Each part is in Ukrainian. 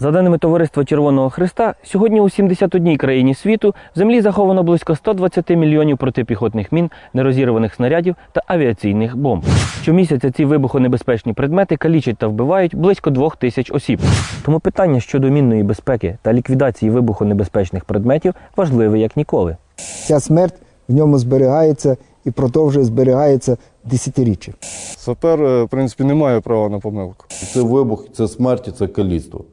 За даними Товариства Червоного Христа, сьогодні у 71 країні світу в землі заховано близько 120 мільйонів протипіхотних мін, нерозірваних снарядів та авіаційних бомб. Щомісяця ці вибухонебезпечні предмети калічать та вбивають близько двох тисяч осіб. Тому питання щодо мінної безпеки та ліквідації вибухонебезпечних предметів важливе як ніколи. Ця смерть в ньому зберігається і продовжує зберігається десятиріччя. Сапер, е, в принципі, не має права на помилку. Це вибух, це смерть, це каліцтво.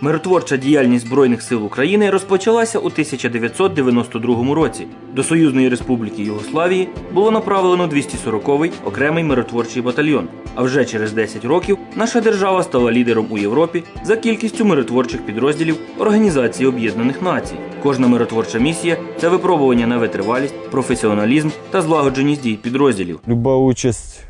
Миротворча діяльність Збройних сил України розпочалася у 1992 році. До Союзної Республіки Югославії було направлено 240-й окремий миротворчий батальйон. А вже через 10 років наша держава стала лідером у Європі за кількістю миротворчих підрозділів Організації Об'єднаних Націй. Кожна миротворча місія це випробування на витривалість, професіоналізм та злагодженість дій підрозділів. Люба участь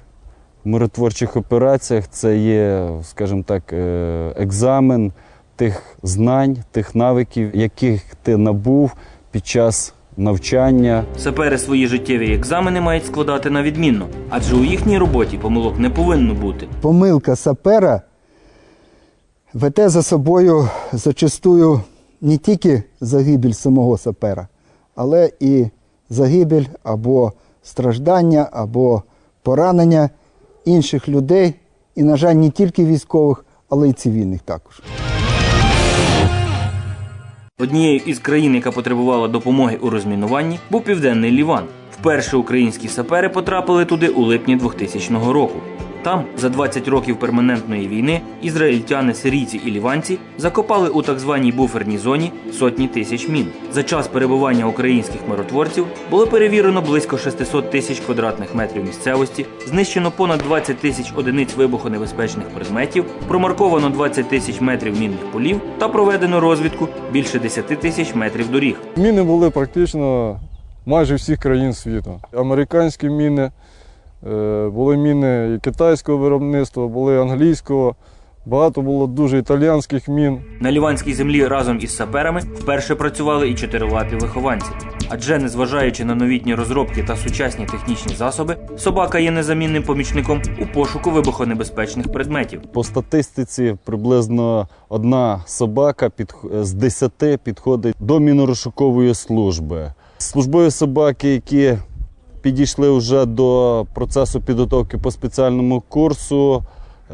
в миротворчих операціях це є, скажімо так, е, екзамен тих знань, тих навиків, яких ти набув під час навчання. Сапери свої життєві екзамени мають складати на відмінно, адже у їхній роботі помилок не повинно бути. Помилка сапера веде за собою зачастую не тільки загибель самого сапера, але і загибель або страждання, або поранення інших людей, і, на жаль, не тільки військових, але й цивільних також. Однією із країн, яка потребувала допомоги у розмінуванні, був південний Ліван. Вперше українські сапери потрапили туди у липні 2000 року. Там, за 20 років перманентної війни, ізраїльтяни, сирійці і ліванці закопали у так званій буферній зоні сотні тисяч мін. За час перебування українських миротворців було перевірено близько 600 тисяч квадратних метрів місцевості, знищено понад 20 тисяч одиниць вибухонебезпечних предметів, промарковано 20 тисяч метрів мінних полів та проведено розвідку більше 10 тисяч метрів доріг. Міни були практично майже всіх країн світу. Американські міни, були міни і китайського виробництва, були англійського, багато було дуже італійських мін. На ліванській землі разом із саперами вперше працювали і чотирилапі вихованці. Адже, незважаючи на новітні розробки та сучасні технічні засоби, собака є незамінним помічником у пошуку вибухонебезпечних предметів. По статистиці приблизно одна собака під, з 10 підходить до мінорошукової служби. Службові собаки, які підійшли вже до процесу підготовки по спеціальному курсу,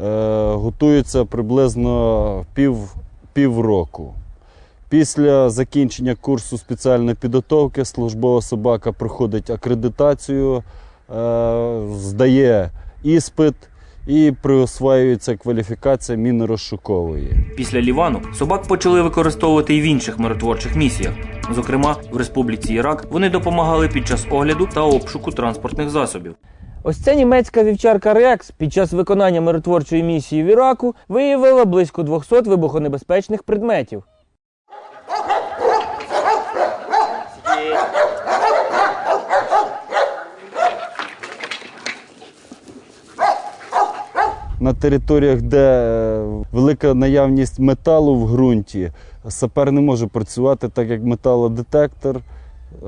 е, готуються приблизно пів, року. Після закінчення курсу спеціальної підготовки службова собака проходить акредитацію, е, здає іспит і приосваюється кваліфікація мінно-розшукової. Після Лівану собак почали використовувати і в інших миротворчих місіях. Зокрема, в Республіці Ірак вони допомагали під час огляду та обшуку транспортних засобів. Ось ця німецька вівчарка Рекс під час виконання миротворчої місії в Іраку виявила близько 200 вибухонебезпечних предметів. На територіях, де е, велика наявність металу в ґрунті, сапер не може працювати, так як металодетектор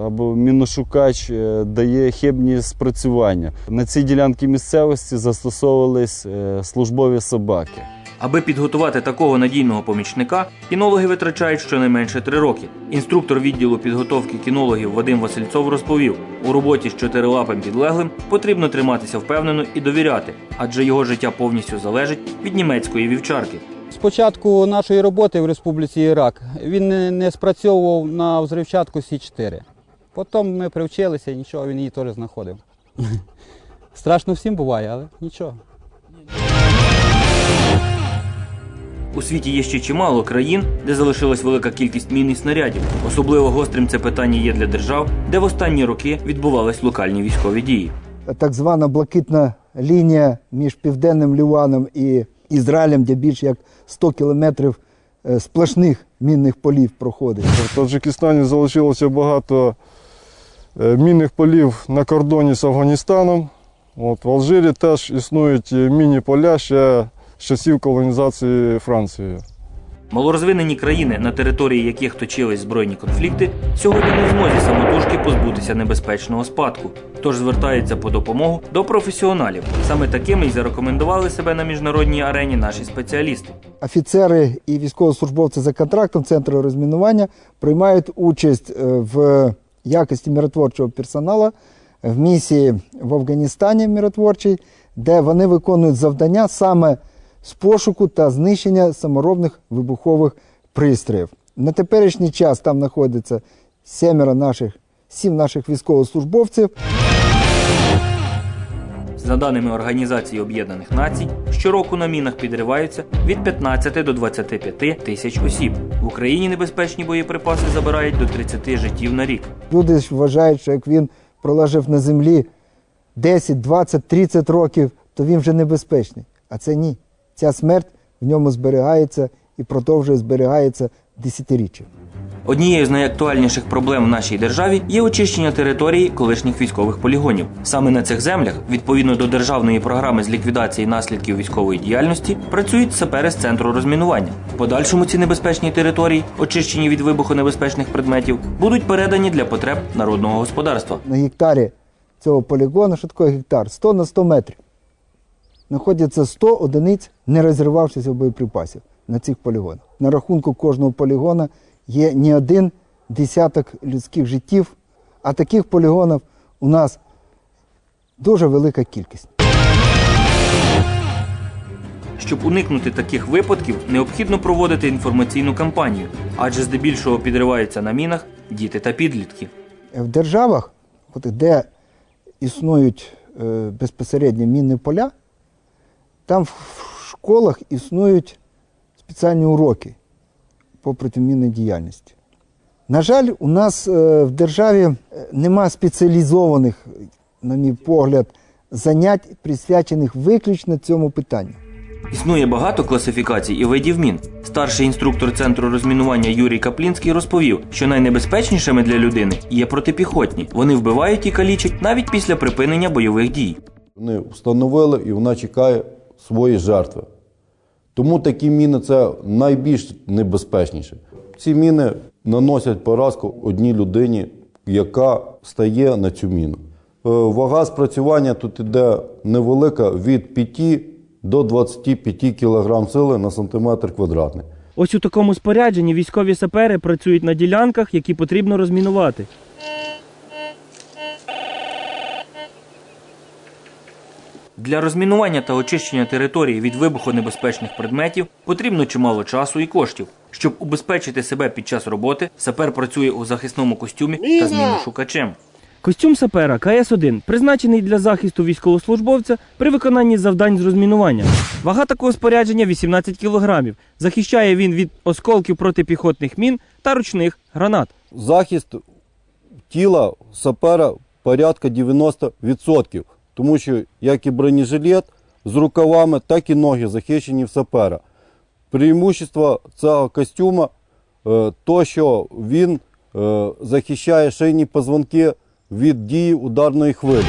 або міношукач е, дає хибні спрацювання. На цій ділянці місцевості застосовувались е, службові собаки. Аби підготувати такого надійного помічника, кінологи витрачають щонайменше три роки. Інструктор відділу підготовки кінологів Вадим Васильцов розповів: у роботі з чотирилапим підлеглим потрібно триматися впевнено і довіряти, адже його життя повністю залежить від німецької вівчарки. З початку нашої роботи в Республіці Ірак він не, не спрацьовував на взривчатку Сі-4. Потім ми привчилися, нічого, він її теж знаходив. Страшно всім буває, але нічого. У світі є ще чимало країн, де залишилась велика кількість мін і снарядів. Особливо гострим це питання є для держав, де в останні роки відбувались локальні військові дії. Так звана блакитна лінія між південним Ліваном і Ізраїлем, де більше як 100 кілометрів е, сплошних мінних полів проходить. В Таджикистані залишилося багато е, мінних полів на кордоні з Афганістаном. От, в Алжирі теж існують е, мінні поля ще з часів колонізації Францією. Малорозвинені країни, на території яких точились збройні конфлікти, сьогодні не в змозі самотужки позбутися небезпечного спадку. Тож звертаються по допомогу до професіоналів. Саме такими й зарекомендували себе на міжнародній арені наші спеціалісти. Офіцери і військовослужбовці за контрактом Центру розмінування приймають участь е, в якості миротворчого персоналу в місії в Афганістані миротворчій, де вони виконують завдання саме з пошуку та знищення саморобних вибухових пристроїв. На теперішній час там знаходиться сімеро наших, сім наших військовослужбовців. За даними Організації Об'єднаних Націй, щороку на мінах підриваються від 15 до 25 тисяч осіб. В Україні небезпечні боєприпаси забирають до 30 життів на рік. Люди вважають, що як він пролежав на землі 10, 20, 30 років, то він вже небезпечний. А це ні. Ця смерть в ньому зберігається і продовжує зберігається десятиріччя. Однією з найактуальніших проблем в нашій державі є очищення території колишніх військових полігонів. Саме на цих землях, відповідно до державної програми з ліквідації наслідків військової діяльності, працюють сапери з центру розмінування. В подальшому ці небезпечні території, очищені від вибухонебезпечних предметів, будуть передані для потреб народного господарства. На гектарі цього полігону, що таке гектар? 100 на 100 метрів. Знаходяться 100 одиниць нерозривавшихся боєприпасів на цих полігонах. На рахунку кожного полігона є не один десяток людських життів, а таких полігонів у нас дуже велика кількість. Щоб уникнути таких випадків, необхідно проводити інформаційну кампанію, адже здебільшого підриваються на мінах діти та підлітки. В державах, от де існують е, безпосередньо мінні поля, там в школах існують спеціальні уроки по протимінній діяльності. На жаль, у нас е, в державі е, нема спеціалізованих, на мій погляд, занять, присвячених виключно цьому питанню. Існує багато класифікацій і видів мін. Старший інструктор центру розмінування Юрій Каплінський розповів, що найнебезпечнішими для людини є протипіхотні. Вони вбивають і калічать навіть після припинення бойових дій. Вони встановили і вона чекає свої жертви. Тому такі міни це найбільш небезпечніше. Ці міни наносять поразку одній людині, яка стає на цю міну. Е, Вага спрацювання тут іде невелика від 5 до 25 кг сили на сантиметр квадратний. Ось у такому спорядженні військові сапери працюють на ділянках, які потрібно розмінувати. Для розмінування та очищення території від вибухонебезпечних предметів потрібно чимало часу і коштів. Щоб убезпечити себе під час роботи, сапер працює у захисному костюмі та зміну шукачем. Костюм сапера КС-1 призначений для захисту військовослужбовця при виконанні завдань з розмінування. Вага такого спорядження 18 кг. Захищає він від осколків протипіхотних мін та ручних гранат. захист тіла сапера порядка 90%, тому що як і бронежилет з рукавами, так і ноги захищені в сапера. Преимущество цього костюма е, то, що він е, захищає шийні позвонки від дії ударної хвилі.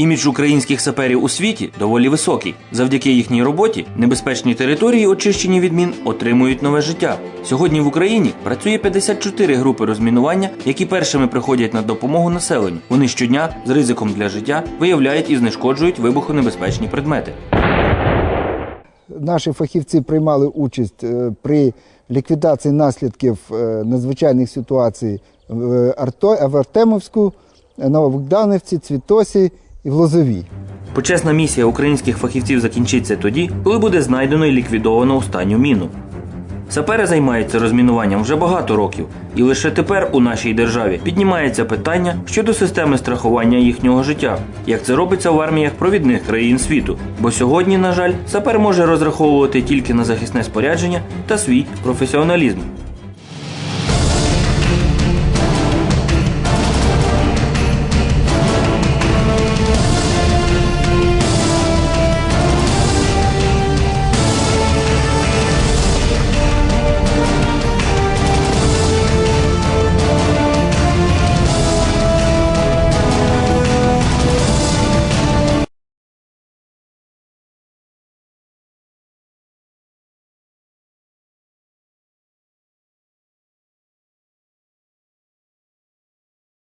Імідж українських саперів у світі доволі високий. Завдяки їхній роботі небезпечні території, очищені від мін, отримують нове життя. Сьогодні в Україні працює 54 групи розмінування, які першими приходять на допомогу населенню. Вони щодня з ризиком для життя виявляють і знешкоджують вибухонебезпечні предмети. Наші фахівці приймали участь е, при ліквідації наслідків е, надзвичайних ситуацій в Артемовську, Новобогдановці, Цвітосі і в Лозовій. Почесна місія українських фахівців закінчиться тоді, коли буде знайдено і ліквідовано останню міну. Сапери займаються розмінуванням вже багато років, і лише тепер у нашій державі піднімається питання щодо системи страхування їхнього життя, як це робиться в арміях провідних країн світу. Бо сьогодні, на жаль, сапер може розраховувати тільки на захисне спорядження та свій професіоналізм.